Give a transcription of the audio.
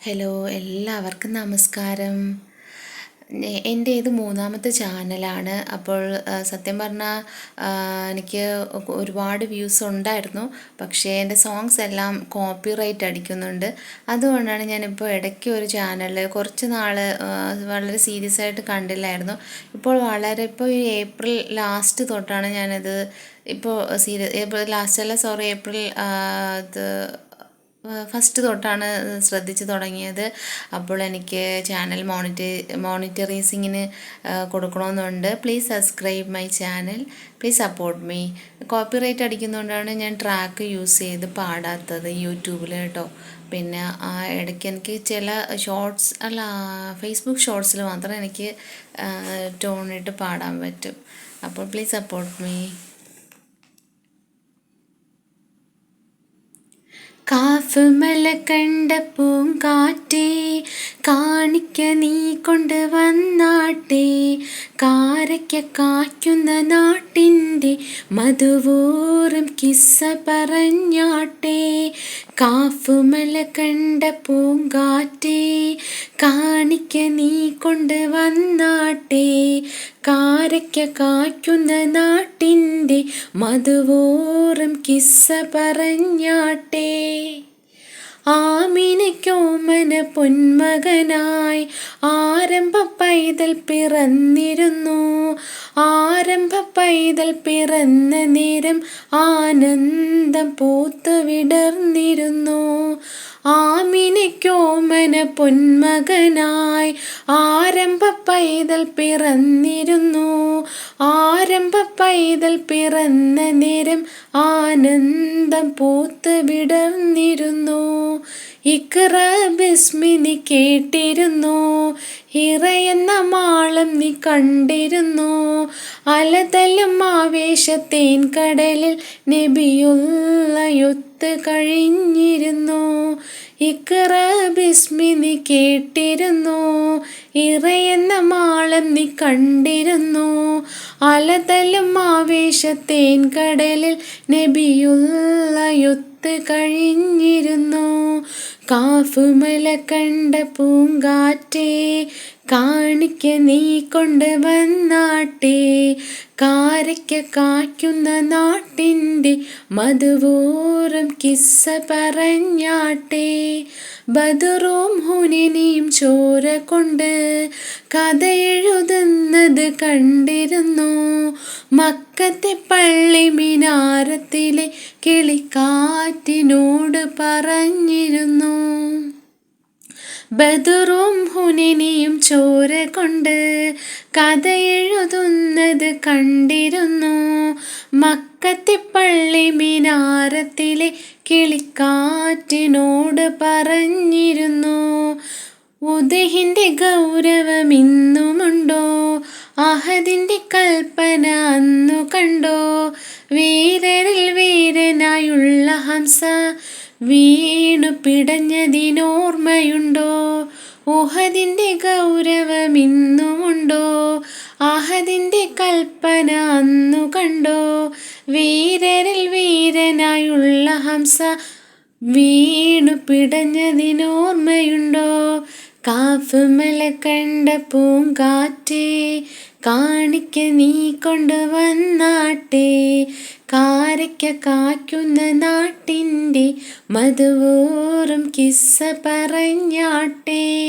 Hello എല്ലാവർക്കും നമസ്കാരം. എന്റെ ഇത് മൂന്നാമത്തെ ചാനലാണ്. അപ്പോൾ സത്യം പറഞ്ഞാൽ എനിക്ക് ഒരുപാട് വ്യൂസ് ഉണ്ടായിരുന്നു. പക്ഷേ എന്റെ സോങ്സ് എല്ലാം കോപ്പിറൈറ്റ് അടിക്കുന്നുണ്ട്. അതുകൊണ്ടാണ് ഞാനിപ്പോൾ ഇടയ്ക്ക് ഒരു ചാനൽ കുറച്ച് നാൾ വളരെ സീരിയസ് ആയിട്ട് കണ്ടില്ലായിരുന്നു. ഇപ്പോൾ വളരെ ഇപ്പോൾ ഈ ഏപ്രിൽ ലാസ്റ്റ് തൊട്ടാണ് ഞാനത് ഇപ്പോൾ സീരിയസ് ഏപ്രിൽ ലാസ്റ്റ് അല്ല സോറി ഏപ്രിൽ ഇത് ഫസ്റ്റ് തൊട്ടാണ് ശ്രദ്ധിച്ചു തുടങ്ങിയത്. അപ്പോൾ എനിക്ക് ചാനൽ മോണിറ്റേ മോണിറ്ററൈസിങ്ങിന് കൊടുക്കണമെന്നുണ്ട്. Please subscribe my channel please support me copyright അടിക്കുന്നതുകൊണ്ടാണ് ഞാൻ ട്രാക്ക് യൂസ് ചെയ്ത് പാടാത്തത് യൂട്യൂബിൽ കേട്ടോ. പിന്നെ ആ ഇടയ്ക്ക് എനിക്ക് ചില ഷോർട്സ് അല്ല ഫേസ്ബുക്ക് ഷോർട്സിൽ മാത്രം എനിക്ക് ടോണിട്ട് പാടാൻ പറ്റും. അപ്പോൾ പ്ലീസ് സപ്പോർട്ട് മീ കാഫുമല കണ്ട പൂങ്കാറ്റേ കാണിക്ക നീ കൊണ്ടുവന്നാട്ടെ കാരയ്ക്ക കായ്ക്കുന്ന നാട്ടിന്റെ മധുവൂറും കിസ്സ പറഞ്ഞാട്ടെ. കാഫുമല കണ്ട പൂങ്കാറ്റേ കാണിക്ക നീ കൊണ്ട് വന്നാട്ടേ. കാരയ്ക്ക കായ്ക്കുന്ന നാട്ടിന്റെ മധുവോറും കിസ്സ പറഞ്ഞാട്ടെ. ആമിനയ്ക്കോമന പൊന്മകനായി ആരംഭ പൈതൽ പിറന്നിരുന്നു. ആരംഭ പൈതൽ പിറന്ന നേരം ആനന്ദം പൂത്തു ആമിനയ്ക്കോമന പൊന്മകനായി. ആരംഭ പൈതൽ പിറന്നിരുന്നു. ആരംഭ പൈതൽ പിറന്ന നേരം ആനന്ദം പൂത്ത് വിടർന്നിരുന്നു. ഇക്ര ബിസ്മി നീ കേട്ടിരുന്നു. ഇറയെന്ന മാളം നീ കണ്ടിരുന്നു. അലതലും ആവേശത്തേൻ കടലിൽ നബിയുള്ളയൊത്ത് കഴിഞ്ഞിരുന്നു. ഇക്കറ ബിസ്മി നീ കേട്ടിരുന്നു. ഇറയെന്ന മാളം നീ കണ്ടിരുന്നു. അലതലും ആവേശത്തേൻ കടലിൽ നബിയുള്ള യുത്ത് കഴിഞ്ഞിരുന്നു. കാഫുമല കണ്ട പൂങ്കാറ്റേ കാണിക്ക നീ കൊണ്ട് വന്നാട്ടേ. കാരയ്ക്ക കായ്ക്കുന്ന നാട്ടിന്റെ മധുവോറും കിസ്സ പറഞ്ഞാട്ടെ. ബദറും ഹുനിനിയും ചോര കൊണ്ട് കഥ എഴുതുന്നത് കണ്ടിരുന്നു. മക്കത്തെ പള്ളി മിനാരത്തിലെ കിളിക്കാറ്റിനോട് പറഞ്ഞിരുന്നു. ബദറും ഹുനിനിയും ചോര കൊണ്ട് കഥ എഴുതുന്നത് കണ്ടിരുന്നു. മക്കത്തെ പള്ളി മിനാരത്തിലെ കിളിക്കാറ്റിനോട് പറഞ്ഞിരുന്നു. ഉദഹിന്റെ ഗൗരവം ഇന്നുമുണ്ടോ? അഹദിന്റെ കൽപ്പന അന്നു കണ്ടോ. വീരരിൽ വീരനായുള്ള ഹംസ വീണു പിടഞ്ഞതിനോർമ്മയുണ്ടോ ഊഹദിന്റെ ഗൗരവം ഇന്നുമുണ്ടോ. അഹദിന്റെ കൽപ്പന അന്നു കണ്ടോ. വീരരിൽ വീരനായുള്ള ഹംസ വീണു പിടഞ്ഞതിനോർമ്മയുണ്ടോ കാഫുമല കണ്ട പൂങ്കാറ്റേ കാണിക്ക നീ കൊണ്ടുവന്നാട്ടെ. കാരയ്ക്ക കാക്കുന്ന നാട്ടിന്റെ മധുവോറും കിസ്സ പറഞ്ഞാട്ടെ.